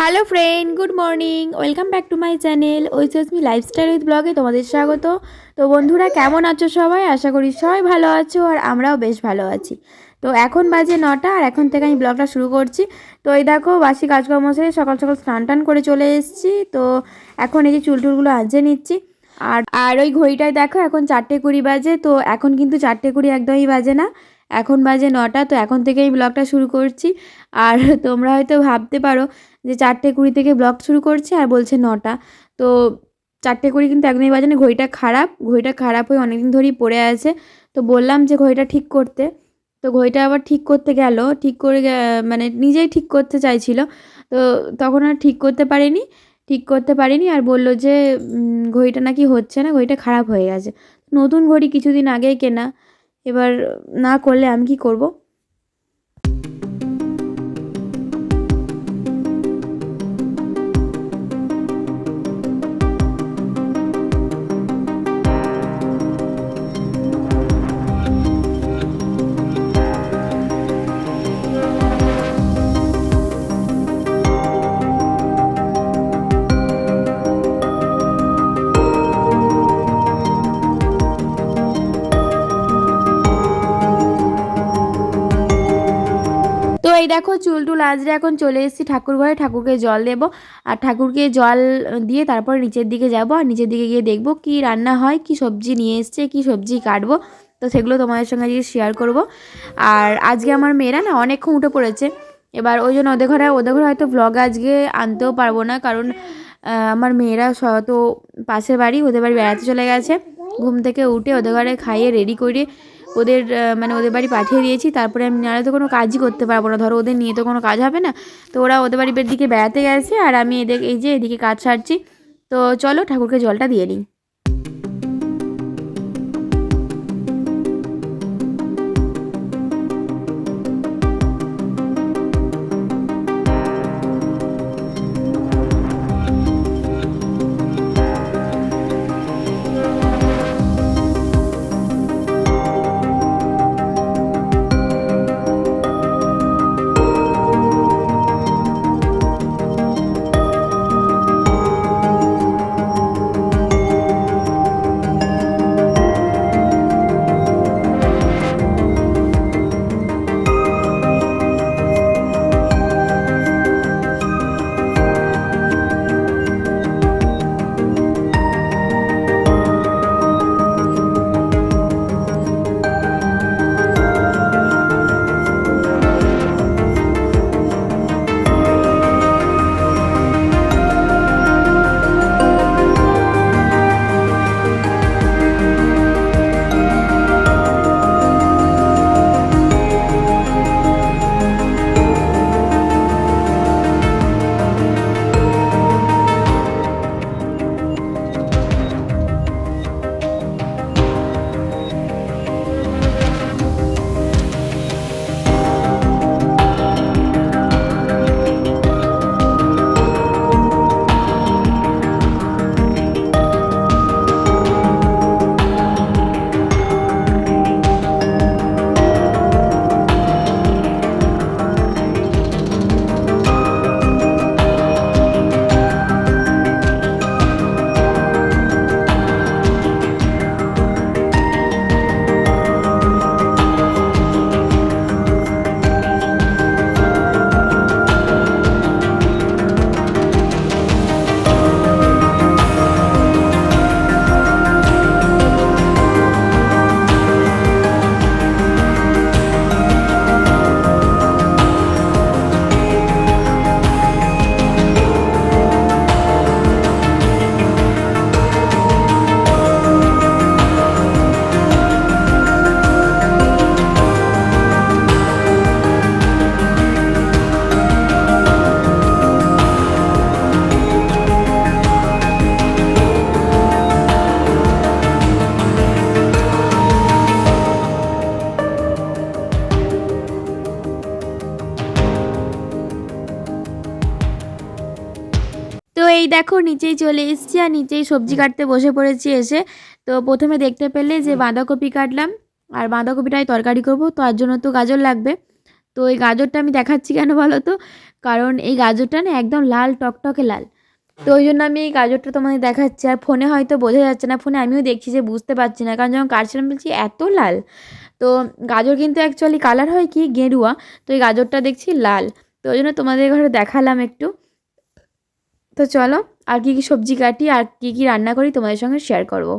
Hello friend good morning welcome back to my channel ওইচএস me lifestyle with ব্লগে তোমাদের স্বাগত। তো বন্ধুরা, কেমন আছো সবাই? আশা করি সবাই ভালো আছো আর আমরাও বেশ ভালো আছি। তো এখন বাজে নটা আর এখন থেকে আমি ব্লগটা শুরু করছি। তো এই দেখো, বাসি কাজকর্ম সেরে সকাল সকাল স্নান টান করে চলে এসেছি। তো এখন এই যে চুল টুলগুলো আঁচড়ে নিচ্ছি। আর আর ওই ঘড়িটায় দেখো, এখন চারটে কুড়ি বাজে। তো এখন কিন্তু চারটে কুড়ি একদমই বাজে না। এখন বাজে নটা, তো এখন থেকেই ব্লগটা শুরু করছি। আর তোমরা হয়তো ভাবতে পারো যে চারটে কুড়ি থেকে ব্লগ শুরু করছে আর বলছে নটা। তো চারটে কুড়ি কিন্তু একদমই বাজে না, ঘড়িটা খারাপ ঘড়িটা খারাপ হয়ে অনেকদিন ধরেই পড়ে আছে। তো বললাম যে ঘড়িটা ঠিক করতে। তো ঘড়িটা আবার ঠিক করতে গেল, ঠিক করে মানে নিজেই ঠিক করতে চাইছিল। তো তখন আর ঠিক করতে পারিনি, ঠিক করতে পারিনি আর বলল যে ঘড়িটা নাকি হচ্ছে না, ঘড়িটা খারাপ হয়ে গেছে। নতুন ঘড়ি কিছুদিন আগেই কেনা। এবার না করলে আমি কি করব? এই দেখো চুল টুল আজরে এখন চলে এসেছি ঠাকুর ঘরে ঠাকুরকে জল দেব। আর ঠাকুরকে জল দিয়ে তারপর নিচের দিকে যাব আর নিচের দিকে গিয়ে দেখব কি রান্না হয়, কি সবজি নিয়ে এসছে, কি সবজি কাটবো। তো সেগুলো তোমাদের সঙ্গে আজকে শেয়ার করব। আর আজকে আমার মেয়েরা না অনেকক্ষণ উঠে পড়েছে। এবার ওই জন্য ওদের ঘরে ওদের ঘরে হয়তো ভ্লগ আজকে আনতেও পারব না। কারণ আমার মেয়েরা তো পাশের বাড়ি, ওদের বাড়ি বেড়াতে চলে গেছে। ঘুম থেকে উঠে ওদের ঘরে খাইয়ে রেডি করে ওদের মানে ওদের বাড়ি পাঠিয়ে দিয়েছি, তারপরে আমি নাহলে তো কোনো কাজই করতে পারব না। ধরো ওদের নিয়ে তো কোনো কাজ হবে না। তো ওরা ওদের বাড়ির দিকে বেড়াতে গেছে, আর আমি এদের, এই যে এদিকে কাজ সারছি। তো চলো ঠাকুরকে জলটা দিয়ে নিই এই দেখো নিচেই চলে এসেছি আর নিচেই সবজি কাটতে বসে পড়েছি এসে। তো প্রথমে দেখতে পেলে যে বাঁধাকপি কাটলাম। আর বাঁধাকপিটাই তরকারি করব তার জন্য তো গাজর লাগবে। তো এই গাজরটা আমি দেখাচ্ছি কেন বলো তো? কারণ এই গাজরটা না একদম লাল টকটকে লাল। তো ওই জন্য আমি এই গাজরটা তোমাদের দেখাচ্ছি। আর ফোনে হয়তো বোঝা যাচ্ছে না ফোনে আমিও দেখছি যে বুঝতে পারছি না। কারণ যখন কাটছিলাম বলছি এত লাল? তো গাজর কিন্তু অ্যাকচুয়ালি কালার হয় কি? গেরুয়া। তো এই গাজরটা দেখছি লাল। তো ওই জন্য তোমাদের ঘরে দেখালাম একটু। তো চলো আর কী কী সবজি কাটি আর কী কী রান্না করি তোমাদের সঙ্গে শেয়ার করব।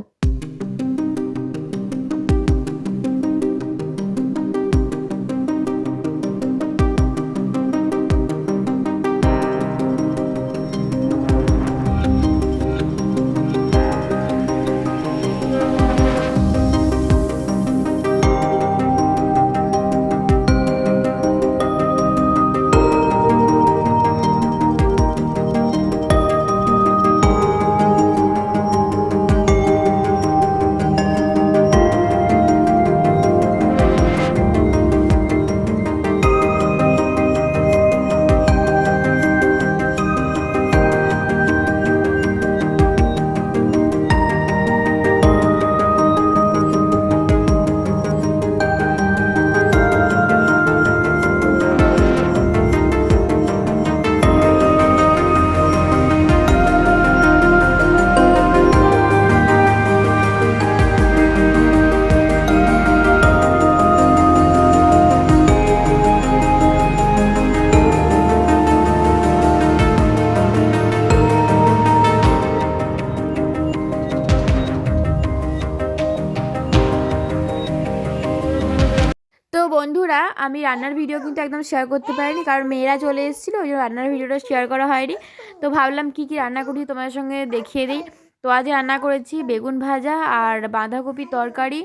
বন্ধুরা, আমি রান্নার ভিডিও কিন্তু একদম শেয়ার করতে পারিনি, কারণ মেয়েরা চলে এসেছিল, ওই জন্য রান্নার ভিডিওটা শেয়ার করা হয়নি। তো ভাবলাম কী কী রান্না করি তোমাদের সঙ্গে দেখিয়ে দিই। তো আজ রান্না করেছি বেগুন ভাজা আর বাঁধাকপি তরকারি,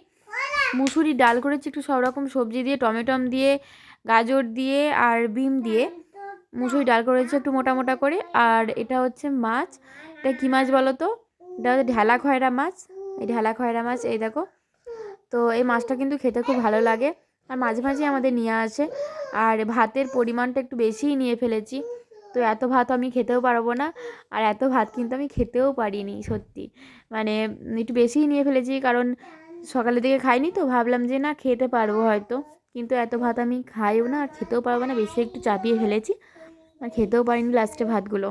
মুসুরি ডাল করেছি, একটু সব রকম সবজি দিয়ে, টমেটম দিয়ে, গাজর দিয়ে আর বিম দিয়ে। মুসুরি ডাল করেছি একটু মোটা মোটা করে, আর এটা হচ্ছে মাছ। এটা কী মাছ বলো তো? এটা হচ্ছে ঢেলা খয়রা মাছ, এই ঢেলা খয়রা মাছ, এই দেখো। তো এই মাছটা কিন্তু খেতে খুব ভালো লাগে। আর মাঝে মাঝে আমাদের নিয়ে আসে। আর ভাতের পরিমাণটা একটু বেশিই নিয়ে ফেলেছি। তো এত ভাত আমি খেতেও পারব না। আর এত ভাত কিন্তু আমি খেতেও পারিনি, সত্যি। মানে একটু বেশিই নিয়ে ফেলেছি কারণ সকালের দিকে খাইনি তো, ভাবলাম যে না, খেতে পারব হয়তো। কিন্তু এত ভাত আমি খাইও না, আর খেতেও পারব না, বেশি একটু চাপিয়ে ফেলেছি। আর খেতেও পারিনি লাস্টে ভাতগুলো।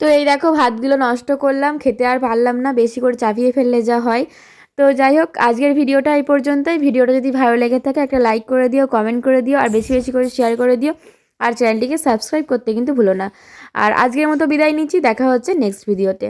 তো এই দেখো, ভাতগুলো নষ্ট করলাম, খেতে আর পারলাম না, বেশি করে চাপিয়ে ফেললে যা হয়। তো যাই হোক আজকের ভিডিওটা এই পর্যন্তই। ভিডিওটা যদি ভালো লেগে থাকে, একটা লাইক করে দিও কমেন্ট করে দিও, আর বেশি বেশি করে শেয়ার করে দিও। আর চ্যানেলটিকে সাবস্ক্রাইব করতে কিন্তু ভুলো না। আর আজকের মতো বিদায় নিচ্ছি, দেখা হচ্ছে নেক্সট ভিডিওতে